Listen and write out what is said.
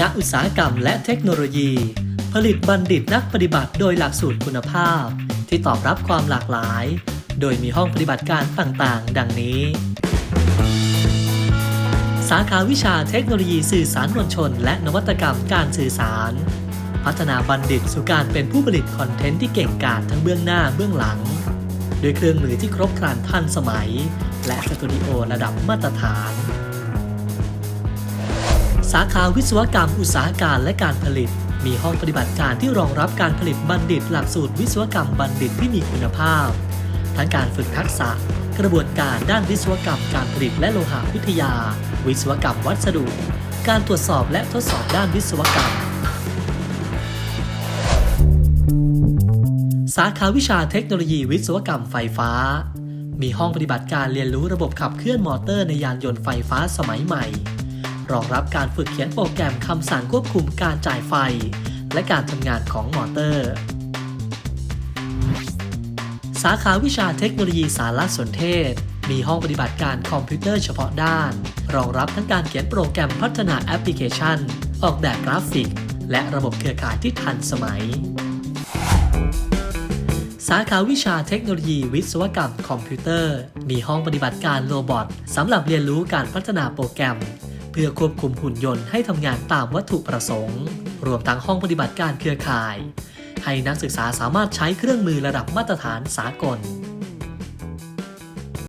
ณะอุตสาหกรรมและเทคโนโลยี ผลิตบัณฑิตนักปฏิบัติโดยหลักสูตรคุณภาพ ที่ตอบรับความหลากหลาย โดยมีห้องปฏิบัติการต่างๆ ดังนี้ สาขาวิชาเทคโนโลยีสื่อสารมวลชน และนวัตกรรมการสื่อสาร พัฒนาบัณฑิตสู่การเป็นผู้ผลิตคอนเทนต์ที่เก่งกาจทั้งเบื้องหน้าเบื้องหลังด้วยเครื่องมือที่ครบครันทันสมัย และสตูดิโอระดับมาตรฐาน สาขาวิศวกรรมอุตสาหการและการผลิต มีห้องปฏิบัติการที่รองรับการผลิตบัณฑิต หลักสูตรวิศวกรรมบัณฑิตที่มีคุณภาพ ทั้งการฝึกทักษะ กระบวนการด้านวิศวกรรมการผลิตและโลหะวิทยา วิศวกรรมวัสดุ การตรวจสอบและทดสอบด้านวิศวกรรม สาขาวิชาเทคโนโลยีวิศวกรรมไฟฟ้ามีห้องปฏิบัติการเรียนรู้ระบบขับเคลื่อนมอเตอร์ในยานยนต์ไฟฟ้าสมัยใหม่ รองรับการฝึกเขียนโปรแกรมคำสั่งควบคุมการจ่ายไฟ และการทำงานของมอเตอร์ สาขาวิชาเทคโนโลยีสารสนเทศ มีห้องปฏิบัติการคอมพิวเตอร์เฉพาะด้าน รองรับทั้งการเขียนโปรแกรมพัฒนาแอปพลิเคชัน ออกแบบกราฟิก และระบบเครือข่ายที่ทันสมัย สาขาวิชาเทคโนโลยีวิศวกรรมคอมพิวเตอร์ มีห้องปฏิบัติการโรบอทสำหรับเรียนรู้การพัฒนาโปรแกรม เพื่อควบคุมหุ่นยนต์ให้ทำงานตามวัตถุประสงค์ รวมทั้งห้องปฏิบัติการเครือข่าย ให้นักศึกษาสามารถใช้เครื่องมือระดับมาตรฐานสากล